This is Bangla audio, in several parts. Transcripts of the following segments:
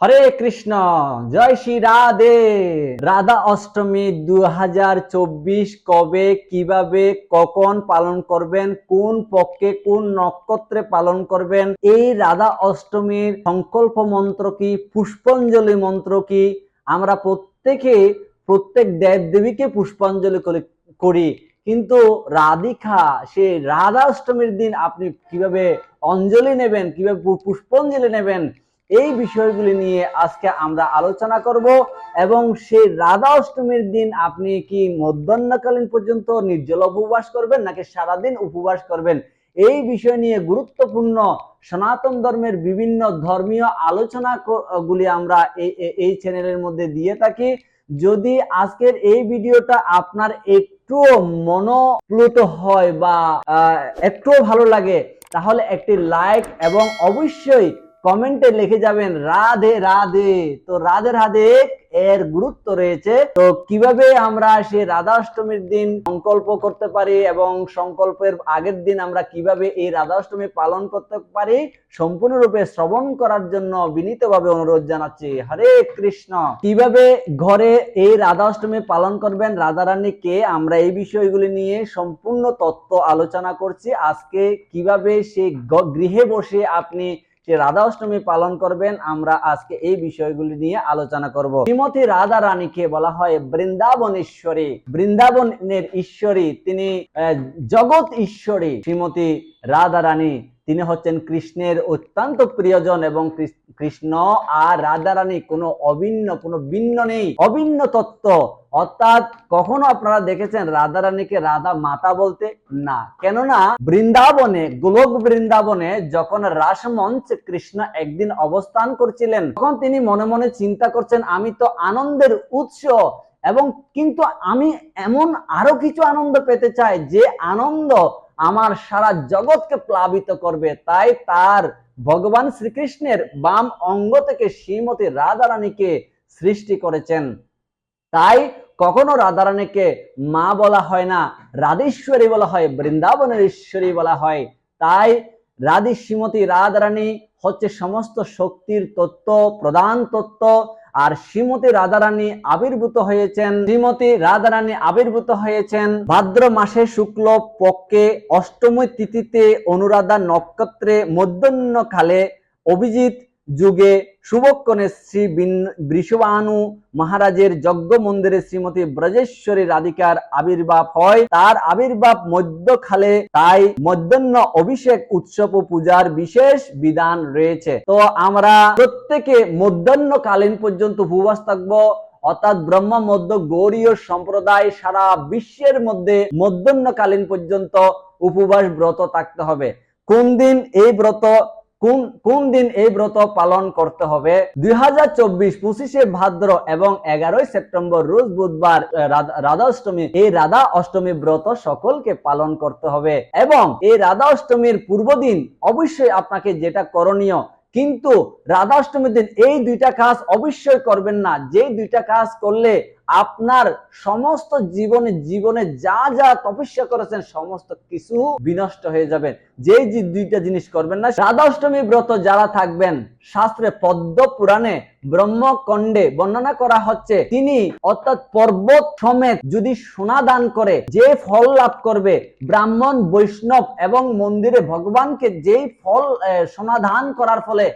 হরে কৃষ্ণ, জয় শ্রী রাধে। রাধা অষ্টমী দু হাজার চব্বিশ কবে, কীভাবে, কখন পালন করবেন, কোন পক্ষে, কোন নক্ষত্রে পালন করবেন, এই রাধা অষ্টমীর সংকল্প মন্ত্র কি, পুষ্পাঞ্জলি মন্ত্র কি, আমরা প্রত্যেকে, প্রত্যেক দেব দেবীকে পুষ্পাঞ্জলি করি কিন্তু রাধিকা, সে রাধা অষ্টমীর দিন আপনি কীভাবে অঞ্জলি নেবেন, কীভাবে পুষ্পাঞ্জলি নেবেন এই বিষয়গুলি নিয়ে আজকে আমরা আলোচনা করব এবং সেই রাধা অষ্টমীর দিন আপনি কি মধ্যাহ্নকালীন পর্যন্ত নির্জল উপবাস করবেন নাকি সারাদিন উপবাস করবেন? এই বিষয় নিয়ে গুরুত্বপূর্ণ সনাতন ধর্মের বিভিন্ন ধর্মীয় আলোচনা গুলি আমরা এই চ্যানেলের মধ্যে দিয়ে থাকি। যদি আজকের এই ভিডিওটা আপনার একটুও মনোপ্লুত হয় বা একটুও ভালো লাগে, তাহলে একটি লাইক এবং অবশ্যই কমেন্টে লিখে যাবেন, রাধে রাধে। তো রাধে রাধে এর গুরুত্ব রয়েছে। তো কীভাবে আমরা সেই রাধা অষ্টমীর দিন সংকল্প করতে পারি এবং সংকল্পের আগের দিন আমরা কীভাবে এই রাধা অষ্টমী পালন করতে পারি, সম্পূর্ণরূপে শ্রবণ করার জন্য বিনীতভাবে অনুরোধ জানাচ্ছি। হরে কৃষ্ণ। কীভাবে ঘরে এই রাধা অষ্টমী পালন করবেন? রাধা রানী কে? আমরা এই বিষয়গুলি নিয়ে সম্পূর্ণ তত্ত্ব আলোচনা করছি। আজকে কীভাবে সেই গৃহে বসে আপনি সে রাধা অষ্টমী পালন করবেন, আমরা আজকে এই বিষয়গুলি নিয়ে আলোচনা করব। শ্রীমতী রাধা রানীকে বলা হয় বৃন্দাবন ঈশ্বরী বৃন্দাবনের ঈশ্বরী, তিনি জগৎ ঈশ্বরী। শ্রীমতী রাধা রানী তিনি হচ্ছেন কৃষ্ণের অত্যন্ত প্রিয়জন এবং কৃষ্ণ আর রাধা রানী কোনো অভিন্ন, কোনো ভিন্ন নেই, অভিন্ন তত্ত্ব। অর্থাৎ কখনো আপনারা দেখেছেন রাধা রানীকে রাধা মাতা বলতে না। কেননা বৃন্দাবনে, গোলক বৃন্দাবনে যখন রাসমঞ্চে কৃষ্ণ একদিন অবস্থান করছিলেন, তখন তিনি মনে মনে চিন্তা করছেন, আমি তো আনন্দের উৎস এবং কিন্তু আমি এমন আরও কিছু আনন্দ পেতে চাই যে আনন্দ আমার সারা জগৎকে প্লাবিত করবে। তাই তার ভগবান শ্রীকৃষ্ণের বাম অঙ্গ থেকে শ্রীমতী রাধারানীকে সৃষ্টি করেছেন। তাই কখনো রাধারানীকে মা বলা হয় না, রাধেশ্বরী বলা হয়, বৃন্দাবনের ঈশ্বরী বলা হয়। তাই রাধি শ্রীমতী রাধারানী হচ্ছে সমস্ত শক্তির তত্ত্ব, প্রধান তত্ত্ব। আর শ্রীমতী রাধারানী আবির্ভূত হয়েছেন। শ্রীমতী রাধারানী আবির্ভূত হয়েছেন ভাদ্র মাসে শুক্ল পক্ষে অষ্টমী তিথিতে অনুরাধা নক্ষত্রে মধ্যাহ্ন কালে অভিজিৎ যুগে শুভক্ষণে শ্রী বিন- বৃষভানু মহারাজের যজ্ঞ মন্দিরে শ্রীমতী ব্রজেশ্বরী রাধিকার আবির্ভাব হয়। তার আবির্ভাব মধ্যখালে তাই মধ্যাহ্ন অভিষেক উৎসব ও পূজার বিশেষ বিধান রয়েছে। তো আমরা প্রত্যেকে মধ্যাহ্নকালীন পর্যন্ত উপবাস থাকব, অর্থাৎ ব্রহ্ম মধ্য গৌরীয় সম্প্রদায় সারা বিশ্বের মধ্যে মধ্যাহ্নকালীন পর্যন্ত উপবাস ব্রত থাকতে হবে। কোন দিন এই ব্রত কোন কোন দিন এই ব্রত পালন করতে হবে? দুই হাজার চব্বিশ পঁচিশে ভাদ্র এবং এগারোই সেপ্টেম্বর রোজ বুধবার রাধা- অষ্টমী, এই রাধা অষ্টমী ব্রত সকলকে পালন করতে হবে। এবং এই রাধা অষ্টমীর পূর্বদিন অবশ্যই আপনাকে যেটা করণীয়, কিন্তু রাধা অষ্টমীর দিন এই দুইটা কাজ অবশ্যই করবেন না। যে দুইটা কাজ করলে আপনার সমস্ত জীবনে জীবনে যা যা তপস্যা করেছেন, সমস্ত কিছু বিনষ্ট হয়ে যাবে। যে দুইটা জিনিস করবেন না রাধা অষ্টমী ব্রত যারা থাকবেন, শাস্ত্রে পদ্ম পুরাণে ব্রহ্মকণ্ডে বর্ণনা করা হচ্ছে, তিনি অর্থাৎ পর্বত সমেত যদি সোনা দান করে, যে ফল লাভ করবে, ব্রাহ্মণ, বৈষ্ণব এবং মন্দিরে ভগবানকে যেই ফল সোনা দান করার ফলে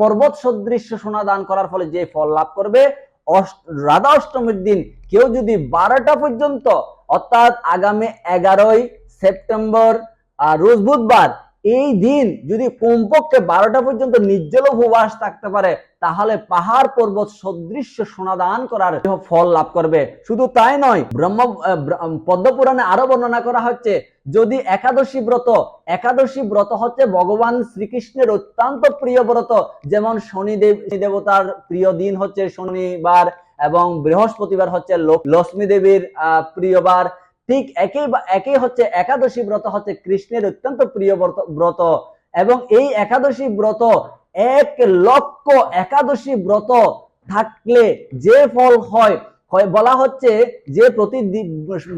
পর্বত সদৃশ্য সোনা দান করার ফলে যে ফল লাভ করবে রাধা অষ্টমীর দিন কেউ যদি বারোটা পর্যন্ত অর্থাৎ আগামী এগারোই সেপ্টেম্বর আর রোজ বুধবার এই দিন যদি কমপক্ষে বারোটা পর্যন্ত নির্জল উপবাস থাকতে পারে তাহলে পাহাড় পর্বত সদৃশ্য সোনাদান করার ফল লাভ করবে। শুধু তাই নয় ব্রহ্ম পদ্মপুরাণে আরও বর্ণনা করা হচ্ছে যদি একাদশী ব্রত একাদশী ব্রত হচ্ছে ভগবান শ্রীকৃষ্ণের অত্যন্ত প্রিয় ব্রত যেমন শনিদেব দেবতার প্রিয় দিন হচ্ছে শনিবার এবং বৃহস্পতিবার হচ্ছে লক্ষ্মী দেবীর আহ, প্রিয়বার। ঠিক একই একই হচ্ছে একাদশী ব্রত হচ্ছে কৃষ্ণের অত্যন্ত প্রিয় ব্রত- এবং এই একাদশী ব্রত এক লক্ষ একাদশী ব্রত থাকলে যে ফল হয় বলা হচ্ছে যে প্রতি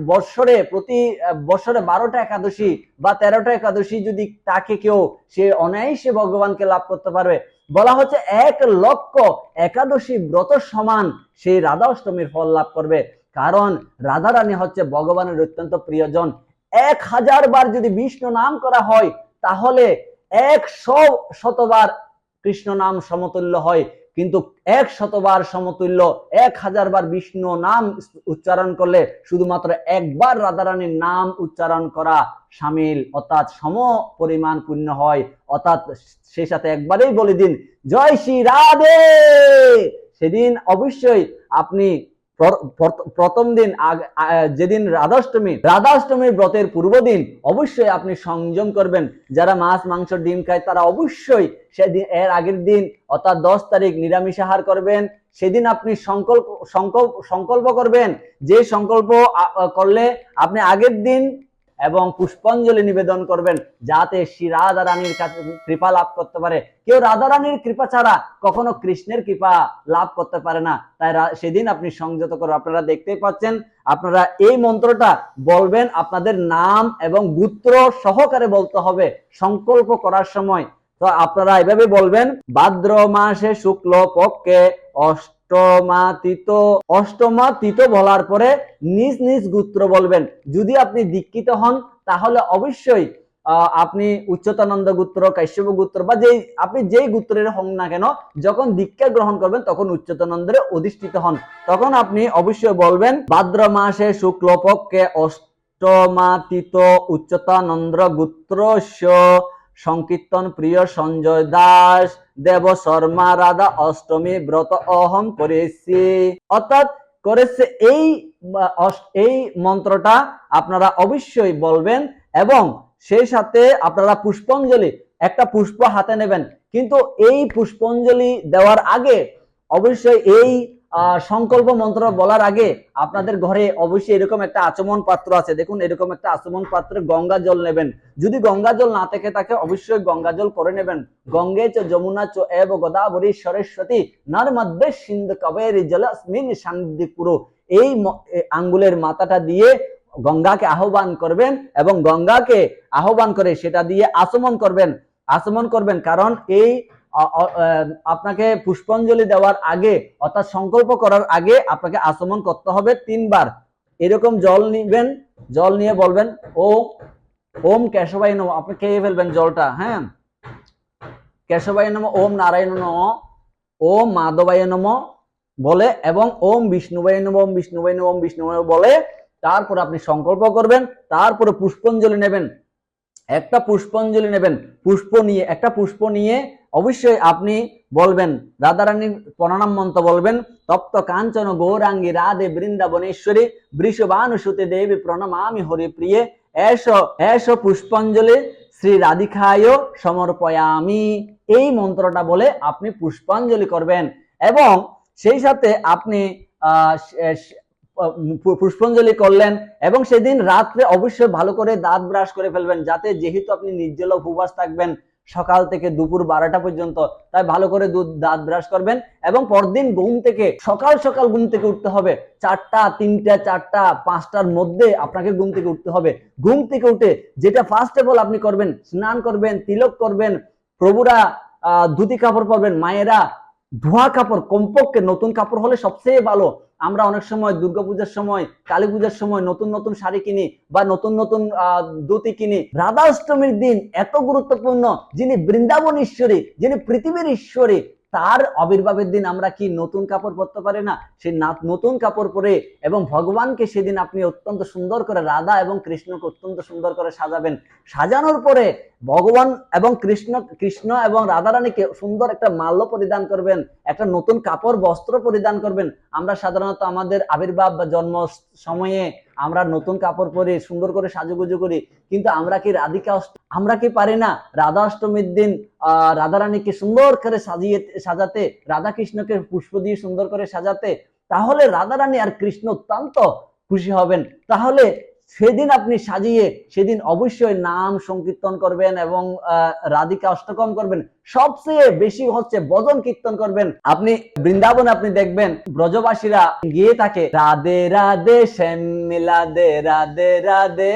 বৎসরে প্রতি বৎসরে বারোটা একাদশী বা তেরোটা একাদশী যদি তাকে কেউ, সে অনায়াসে ভগবানকে লাভ করতে পারবে। বলা হচ্ছে এক লক্ষ একাদশী ব্রত সমান সেই রাধা অষ্টমীর ফল লাভ করবে। কারণ রাধা রানী হচ্ছে ভগবানের অত্যন্ত প্রিয়জন। এক হাজার বার যদি বিষ্ণু নাম করা হয়, তাহলে একশো শতবার কৃষ্ণ নাম সমতুল্য হয়। কিন্তু এক শতবার সমতুল্য, এক হাজার বার বিষ্ণু নাম উচ্চারণ করলে শুধুমাত্র একবার রাধারানীর নাম উচ্চারণ করা সামিল, অর্থাৎ সম পরিমাণ পূর্ণ হয়। অর্থাৎ সেই সাথে একবারেই বলে দিন, জয় শ্রী রাধে! সেদিন অবশ্যই আপনি প্রথম দিন যেদিন রাধাষ্টমী, রাধাষ্টমীর ব্রতের পূর্ব দিন অবশ্যই আপনি সংযম করবেন। যারা মাছ, মাংস, ডিম খায় তারা অবশ্যই সেদিন, এর আগের দিন অর্থাৎ দশ তারিখ নিরামিষ আহার করবেন। সেদিন আপনি সংকল্প সংকল্প সংকল্প করবেন। যে সংকল্প করলে আপনি আগের দিন এবং পুষ্পাঞ্জলি নিবেদন করবেন যাতে শ্রী রাধা রানীর কাছে কৃপা লাভ করতে পারে। কেউ রাধা রানীর কৃপা ছাড়া কখনো কৃষ্ণের কৃপা লাভ করতে পারে না। তাই সেদিন আপনি সংযত করো আপনারা দেখতেই পাচ্ছেন, আপনারা এই মন্ত্রটা বলবেন, আপনাদের নাম এবং গুত্র সহকারে বলতে হবে, সংকল্প করার সময়। তো আপনারা এভাবে বলবেন, ভাদ্র মাসে শুক্ল পক্ষে অষ্টমাতীত অষ্টমাতীত বলার পরে নিজ নিজ গোত্র বলবেন। যদি আপনি দীক্ষিত হন, তাহলে অবশ্যই আপনি উচ্চতানন্দ গোত্র, কাশ্যপ গোত্র বা যেই, আপনি যেই গোত্রের হন না কেন, যখন দীক্ষা গ্রহণ করবেন, তখন উচ্চতানন্দের অধিষ্ঠিত হন। তখন আপনি অবশ্যই বলবেন, ভাদ্র মাসে শুক্ল পক্ষে অষ্টমাতীত উচ্চতানন্দ গোত্রস্য সংকীর্তন প্রিয় সঞ্জয় দাস, দেব শর্মা, রাধা অষ্টমী ব্রত অহম করেছি। অর্থাৎ করেছে এই এই মন্ত্রটা আপনারা অবশ্যই বলবেন এবং সেই সাথে আপনারা পুষ্পাঞ্জলি, একটা পুষ্প হাতে নেবেন। কিন্তু এই পুষ্পাঞ্জলি দেওয়ার আগে অবশ্যই এই সংকল্প মন্ত্র বলার আগে আপনাদের ঘরে অবশ্যই এরকম একটা আচমন পাত্র আছে। দেখুন, এরকম একটা আচমন পাত্রে গঙ্গা জল নেবেন। যদি গঙ্গা জল না থেকে থাকে, অবশ্যই গঙ্গা জল করে নেবেন। গঙ্গে চ যমুনা চ এব গোদাবরী সরস্বতী নর্মদে সিন্ধু কাবেরী জলস্মিন সান্নিধ্যি পুরো এই আঙ্গুলের মাথাটা দিয়ে গঙ্গাকে আহ্বান করবেন এবং গঙ্গাকে আহ্বান করে সেটা দিয়ে আচমন করবেন। আচমন করবেন কারণ এই আপনাকে পুষ্পাঞ্জলি দেওয়ার আগে, অর্থাৎ সংকল্প করার আগে আপনাকে আচমন করতে হবে তিনবার। এরকম জল নিবেন, জল নিয়ে বলবেন ও ওম কেশবাই নম আপনি খেয়ে ফেলবেন জলটা হ্যাঁ? কেশবাই নম ওম নারায়ণ নম ওম মাধবাই নম বলে এবং ওম বিষ্ণুবাই নম ওম বিষ্ণুবাই নম ওম বিষ্ণুবাই বলে তারপর আপনি সংকল্প করবেন, তারপরে পুষ্পাঞ্জলি নেবেন। একটা পুষ্পাঞ্জলি নেবেন, পুষ্প নিয়ে, একটা পুষ্প নিয়ে অবশ্যই আপনি বলবেন, রাধারানীর প্রণাম মন্ত্র বলবেন, তপ্ত কাঞ্চন গৌরাঙ্গী রাধে বৃন্দাবনেশ্বরী বৃষবানুসুতে দেবী প্রণমামি হরিপ্রিয়ে এস এস পুষ্পাঞ্জলি শ্রী রাধিকায় সমর্পয়ামি। এই মন্ত্রটা বলে আপনি পুষ্পাঞ্জলি করবেন এবং সেই সাথে আপনি পুষ্পাঞ্জলি করলেন এবং সেদিন রাত্রে অবশ্যই ভালো করে দাঁত ব্রাশ করে ফেলবেন, যাতে যেহেতু আপনি নির্জল উপবাস থাকবেন সকাল থেকে দুপুর বারোটা পর্যন্ত। তাই ভালো করে দুধ দাঁত ব্রাশ করবেন এবং পরদিন ঘুম থেকে সকাল সকাল ঘুম থেকে উঠতে হবে। চারটা তিনটা চারটা পাঁচটার মধ্যে আপনাকে ঘুম থেকে উঠতে হবে। ঘুম থেকে উঠে যেটা ফার্স্ট অফ অল আপনি করবেন স্নান করবেন তিলক করবেন প্রভুরা আহ, ধুতি কাপড় পরবেন মায়েরা ধোয়া কাপড় কমপক্ষে নতুন কাপড় হলে সবচেয়ে ভালো। আমরা অনেক সময় দুর্গাপূজার সময়, কালী পূজার সময় নতুন নতুন শাড়ি কিনি বা নতুন নতুন ধুতি কিনি। রাধা অষ্টমীর দিন এত গুরুত্বপূর্ণ যিনি বৃন্দাবন ঈশ্বরী, যিনি পৃথিবীর ঈশ্বরী তার আবির্ভাবের দিন আমরা কি নতুন কাপড় পরতে পারি না? না- নতুন কাপড় পরে এবং ভগবানকে সেদিন আপনি অত্যন্ত সুন্দর করে রাধা এবং কৃষ্ণকে অত্যন্ত সুন্দর করে সাজাবেন। সাজানোর পরে ভগবান এবং কৃষ্ণ কৃষ্ণ এবং রাধারানীকে সুন্দর একটা মাল্য পরিধান করবেন, একটা নতুন কাপড়, বস্ত্র পরিধান করবেন। আমরা সাধারণত আমাদের আবির্ভাব বা জন্ম সময়ে আমরা নতুন কাপড় পরে, সুন্দর করে সাজুগুজু করি, কিন্তু আমরা কি রাধিকা আমরা কি পারি না? রাধা অষ্টমীর দিন আহ রাধারানীকে সুন্দর করে সাজিয়ে, সাজাতে রাধা কৃষ্ণকে পুষ্প দিয়ে সুন্দর করে সাজাতে, তাহলে রাধা রানী আর কৃষ্ণ অত্যন্ত খুশি হবেন। তাহলে সেদিন আপনি সাজিয়ে, সেদিন অবশ্যই নাম সংকীর্তন করবেন এবং রাধিকা অষ্টকম করবেন। সবচেয়ে বেশি হচ্ছে ভজন কীর্তন করবেন। আপনি বৃন্দাবনে আপনি দেখবেন, ব্রজবাসীরা গিয়ে থাকে, রাধে রাধে শ্যাম মিলাদে রাধে রাধে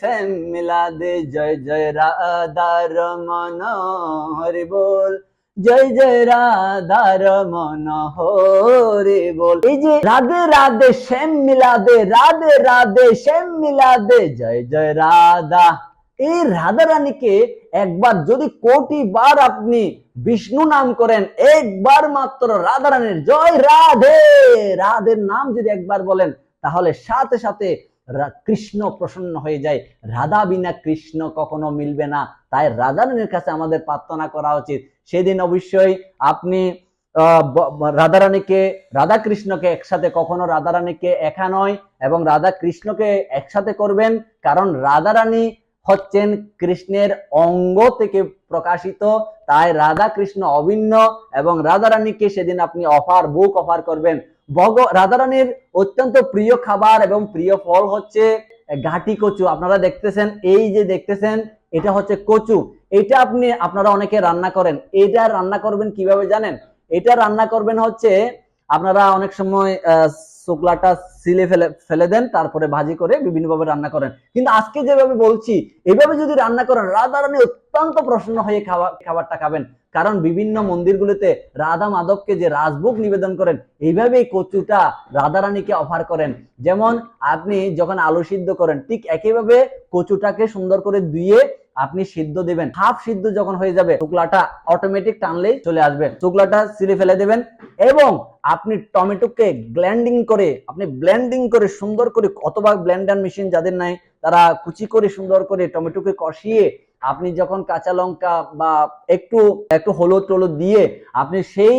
শ্যাম মিলাদে জয় জয়, রাধা রমন, হরি বল। জয় জয় রাধার মনোহরে বল। এই যে রাধে রাধে শ্যাম মিলাদে, রাধে রাধে শ্যাম মিলাদে, জয় জয় রাধা। এই রাধা রানীকে একবার যদি কোটি বার আপনি বিষ্ণু নাম করেন, একবার মাত্র রাধা রানীর জয় রাধে। রাধের নাম যদি একবার বলেন, তাহলে সাথে সাথে কৃষ্ণ প্রসন্ন হয়ে যায়। রাধা বিনা কৃষ্ণ কখনো মিলবে না। তাই রাধা রানীর কাছে আমাদের প্রার্থনা করা উচিত সেদিন অবশ্যই আপনি রাধারানীকে ব- ব- রাধা কৃষ্ণকে একসাথে, কখনো রাধা রানীকে একা নয় এবং রাধা কৃষ্ণকে একসাথে করবেন কারণ রাধারানী হচ্ছেন কৃষ্ণের অঙ্গ থেকে প্রকাশিত, তাই রাধা কৃষ্ণ অভিন্ন এবং রাধা রানীকে সেদিন আপনি অফার, বুক অফার করবেন। ভগ, রাধারানীর অত্যন্ত প্রিয় খাবার এবং প্রিয় ফল হচ্ছে ঘাটি কচু। আপনারা দেখতেছেন, এই যে দেখতেছেন এটা হচ্ছে কচু। এটা আপনি, আপনারা অনেকে রান্না করেন। এটা রান্না করবেন কীভাবে জানেন? এটা রান্না করবেন হচ্ছে, আপনারা অনেক সময় শুক্লাটা সিলে ফেলে ফেলে দেন, তারপরে ভাজি করে বিভিন্নভাবে রান্না করেন। কিন্তু আজকে যেভাবে বলছি, এভাবে যদি রান্না করেন, রাধারানী অত্যন্ত প্রসন্ন হয়ে খাবার খাবারটা খাবেন। কারণ বিভিন্ন মন্দিরগুলোতে রাধা মাধবকে যে রাজভোগ নিবেদন করেন, এইভাবেই এই কচুটা রাধারানীকে অফার করেন। যেমন আপনি যখন আলু সিদ্ধ করেন, ঠিক একইভাবে কচুটাকে সুন্দর করে ধুয়ে আপনি সিদ্ধ দেবেন। হাফ সিদ্ধ যখন হয়ে যাবে, শুক্লাটা অটোমেটিক টানলেই চলে আসবে। শুক্লাটা সিলে ফেলে দেবেন এবং আপনি টমেটোকে গ্ল্যান্ডিং করে, আপনি ব্লেন্ডিং করে সুন্দর করে, অথবা ব্লেন্ডার মেশিন যাদের নাই, তারা কুচি করে সুন্দর করে টমেটোকে কষিয়ে আপনি যখন কাঁচা লঙ্কা বা একটু একটু হলুদ টলুদ দিয়ে আপনি সেই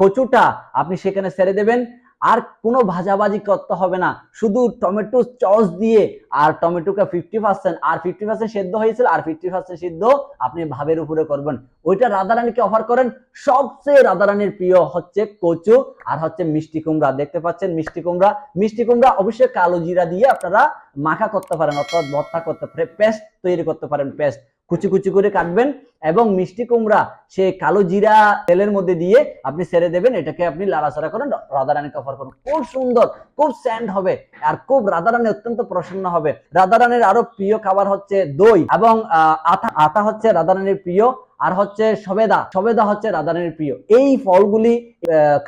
কচুটা আপনি সেখানে ছেড়ে দেবেন। আর কোনো ভাজাভাজি করতে হবে না। শুধু টমেটো চস দিয়ে আর টমেটোকে ফিফটি পার্সেন্ট আর ফিফটি পার্সেন্ট সেদ্ধ হয়েছিল, আর ফিফটি পার্সেন্ট সিদ্ধ আপনি ভাবের উপরে করবেন। ওইটা রাধারানীকে অফার করেন? সবচেয়ে রাধারানীর প্রিয় হচ্ছে কচু আর হচ্ছে মিষ্টি কুমড়া। দেখতে পাচ্ছেন মিষ্টি কুমড়া। মিষ্টি কুমড়া অবশ্যই কালো জিরা দিয়ে আপনারা মাখা করতে পারেন, অর্থাৎ ভর্তা করতে পারেন, পেস্ট তৈরি করতে পারেন, পেস্ট। কুচি কুচি করে কাটবেন এবং মিষ্টি কুমড়া, সে কালো জিরা তেলের মধ্যে দিয়ে আপনি সেরে দেবেন। এটাকে আপনি লাড়াচাড়া করেন। রাধারানীকে অফার করুন খুব সুন্দর, খুব স্যান্ড হবে আর খুব রাধারানী অত্যন্ত প্রসন্ন হবে। রাধারানীর আরও প্রিয় খাবার হচ্ছে দই এবং আতা আতা হচ্ছে রাধারানীর প্রিয় আর হচ্ছে সবেদা। সবেদা হচ্ছে রাধারানীর প্রিয়। এই ফলগুলি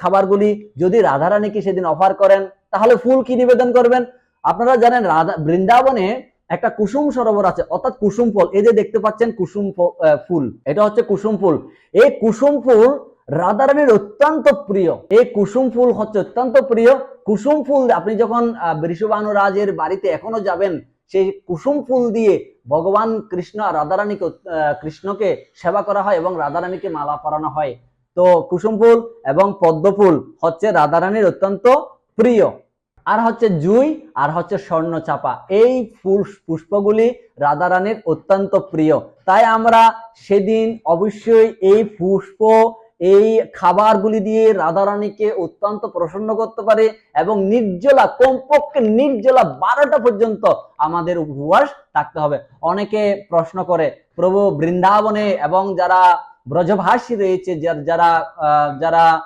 খাবারগুলি যদি রাধারানীকে সেদিন অফার করেন, তাহলে ফুল কি নিবেদন করবেন? আপনারা জানেন, রাধা, বৃন্দাবনে একটা কুসুম সরোবর আছে অর্থাৎ কুসুম ফল। এই যে দেখতে পাচ্ছেন কুসুম ফুল এটা হচ্ছে কুসুম ফুল। এই কুসুম ফুল রাধারানীর অত্যন্ত প্রিয়। এই কুসুম ফুল হচ্ছে অত্যন্ত প্রিয়। কুসুম ফুল আপনি যখন আহ, বৃষভানু রাজের বাড়িতে এখনও যাবেন সেই কুসুম ফুল দিয়ে ভগবান কৃষ্ণ রাধারানীকে কৃষ্ণকে সেবা করা হয় এবং রাধারানীকে মালা পরানো হয়। তো কুসুম ফুল এবং পদ্ম ফুল হচ্ছে রাধারানীর অত্যন্ত প্রিয়। আর হচ্ছে জুই, আর হচ্ছে স্বর্ণ চাপা। এই পুষ্পগুলি রাধারানীর অত্যন্ত প্রিয়। তাই আমরা সেদিন অবশ্যই এই পুষ্প, এই খাবারগুলি দিয়ে রাধারানীকে অত্যন্ত প্রসন্ন করতে পারে এবং নির্জলা, কমপক্ষে নির্জলা বারোটা পর্যন্ত আমাদের উপবাস থাকতে হবে। অনেকে প্রশ্ন করে, প্রভু বৃন্দাবনে এবং যারা ব্রজভাষী রয়েছে, যার- যারা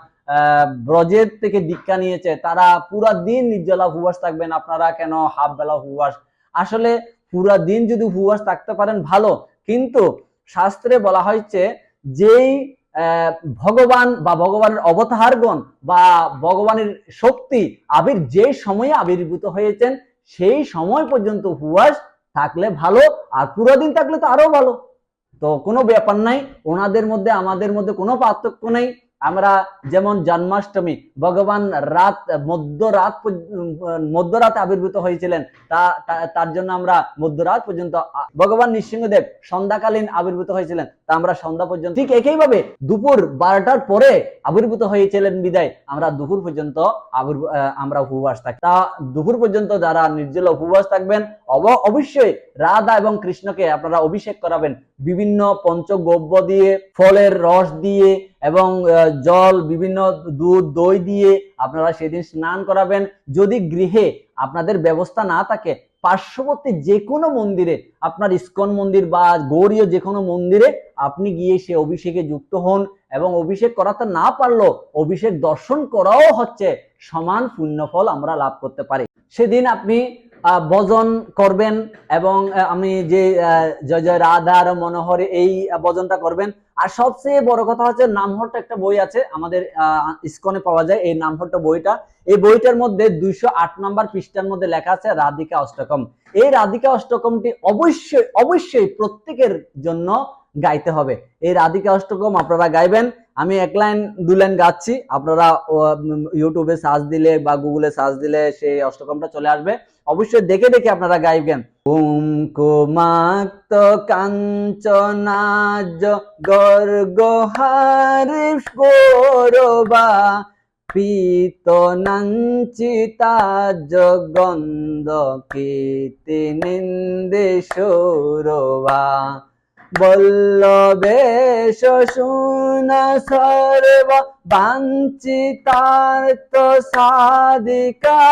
ব্রজের থেকে দীক্ষা নিয়েছে, তারা পুরা দিন নির্জলা উপবাস থাকবেন, আপনারা কেন হাফ বেলা উপবাস? আসলে পুরা দিন যদি উপবাস থাকতে পারেন, ভালো। কিন্তু শাস্ত্রে বলা হয়েছে, যেই ভগবান বা ভগবানের অবতারগণ বা ভগবানের শক্তি আবির যে সময়ে আবির্ভূত হয়েছেন, সেই সময় পর্যন্ত উপবাস থাকলে ভালো, আর পুরো দিন থাকলে তো আরও ভালো। তো কোনো ব্যাপার নাই, ওনাদের মধ্যে, আমাদের মধ্যে কোনো পার্থক্য নেই। আমরা যেমন জন্মাষ্টমী, ভগবান রাত, মধ্যরাত মধ্যরাতে আবির্ভূত হয়েছিলেন, তা তার জন্য আমরা মধ্যরাত পর্যন্ত ভগবান নৃসিংহদেব সন্ধ্যাকালীন আবির্ভূত হয়েছিলেন, তা আমরা সন্ধ্যা পর্যন্ত, ঠিক একইভাবে দুপুর বারোটার পরে আবির্ভূত হয়েছিলেন বিদায়, আমরা দুপুর পর্যন্ত আমরা উপবাস থাকি। তা দুপুর পর্যন্ত যারা নির্জল উপবাস থাকবেন, অব- অবশ্যই রাধা এবং কৃষ্ণকে আপনারা অভিষেক করাবেন বিভিন্ন পঞ্চগব্য দিয়ে, ফলের রস দিয়ে এবং জল, বিভিন্ন দুধ, দই দিয়ে আপনারা সেদিন স্নান করাবেন। যদি গৃহে আপনাদের ব্যবস্থা না থাকে, পার্শ্ববর্তী যে কোনো মন্দিরে, আপনার ইস্কন মন্দির বা গৌরীয় যে কোনো মন্দিরে আপনি গিয়ে সে অভিষেকে যুক্ত হন এবং অভিষেক করাতে না পারলেও অভিষেক দর্শন করাও হচ্ছে সমান পুণ্যফল আমরা লাভ করতে পারি। সেদিন আপনি ভজন করবেন এবং আমি যে জয় জয় রাধার মনোহরে এই ভজনটা করবেন। আর সবচেয়ে বড় কথা হচ্ছে নামহট্ট একটা বই আছে, আমাদের ইসকনে পাওয়া যায় এই নামহট্ট বইটা। এই বইটার মধ্যে দুইশো আট নাম্বার পৃষ্ঠার মধ্যে লেখা আছে রাধিকা অষ্টকম। এই রাধিকা অষ্টকমটি অবশ্যই অবশ্যই প্রত্যেকের জন্য গাইতে হবে। এই রাধিকা অষ্টকম আপনারা গাইবেন। আমি এক লাইন, দু লাইন গাচ্ছি। আপনারা ইউটিউবে সার্চ দিলে বা গুগলে সার্চ দিলে সেই অষ্টকমটা চলে আসবে। অবশ্যই দেখে দেখে আপনারা গাইবেন। ওম কুমাক্ত কাঞ্চনাজ গর্গহারি গৌরবা পীতনাঞ্চিতাজ গন্ধ কীর্তি নিন্দে সৌরবা। বল্লবেশ শুন সর্ব বাঞ্ছিতার্থ সাধিকা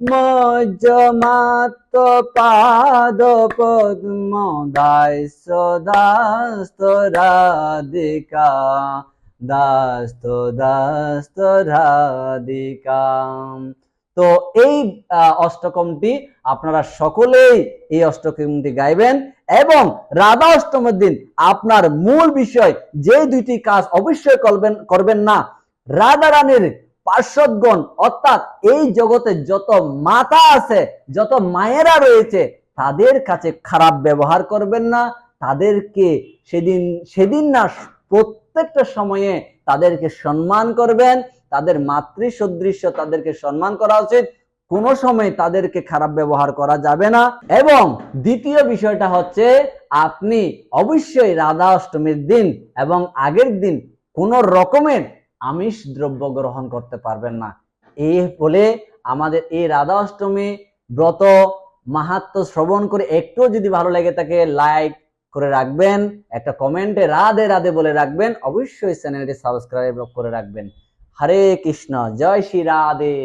মজ্জমাত পাদ পদ্ম দাস দাস্ত রাধিকা দাস্ত দাস্ত রাধিকা তো এই অষ্টকমটি আপনারা সকলেই এই অষ্টকমটি গাইবেন এবং রাধা অষ্টমের দিন আপনার মূল বিষয় যে দুইটি কাজ অবশ্যই করবেন করবেন না, রাধা রানীর পার্শ্বদগণ, অর্থাৎ এই জগতে যত মাতা আছে, যত মায়েরা রয়েছে, তাদের কাছে খারাপ ব্যবহার করবেন না। তাদেরকে সেদিন সেদিন না প্রত্যেকটা সময়ে তাদেরকে সম্মান করবেন। তাদের মাতৃ সদৃশ্য তাদেরকে সম্মান করা উচিত। কোনো সময় তাদেরকে খারাপ ব্যবহার করা যাবে না। এবং দ্বিতীয় বিষয়টা হচ্ছে, আপনি অবশ্যই রাধা অষ্টমীর দিন এবং আগের দিন কোন রকমের আমিষ দ্রব্য গ্রহণ করতে পারবেন না। এই বলে আমাদের এই রাধা অষ্টমী ব্রত মাহাত্ম শ্রবণ করে একটু যদি ভালো লাগে থাকে লাইক করে রাখবেন, একটা কমেন্টে রাধে রাধে বলে রাখবেন, অবশ্যই চ্যানেলটি সাবস্ক্রাইব করে রাখবেন। হরে কৃষ্ণ, জয় শ্রী রাধে।